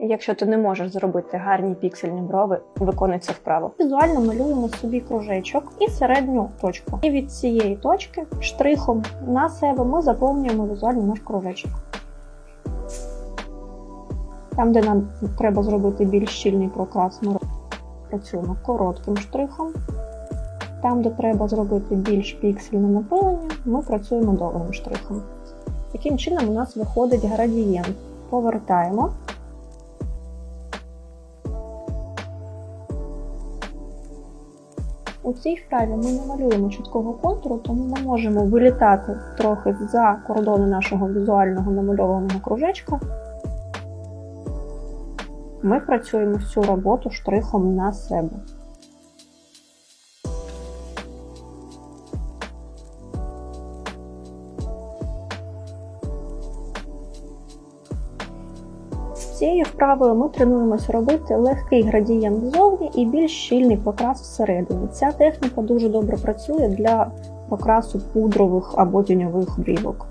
Якщо ти не можеш зробити гарні піксельні брови, виконуй це вправо. Візуально малюємо собі кружечок і середню точку. І від цієї точки штрихом на себе ми заповнюємо візуально наш кружечок. Там, де нам треба зробити більш щільний прокрас, ми працюємо коротким штрихом. Там, де треба зробити більш піксельне напилення, ми працюємо довгим штрихом. Таким чином у нас виходить градієнт. Повертаємо. У цій вправі ми не малюємо чіткого контуру, тому ми можемо вилітати трохи за кордони нашого візуального намальованого кружечка. Ми працюємо всю роботу штрихом на себе. Цією вправою ми тренуємося робити легкий градієнт ззовні і більш щільний покрас всередині. Ця техніка дуже добре працює для покрасу пудрових або тіньових брівок.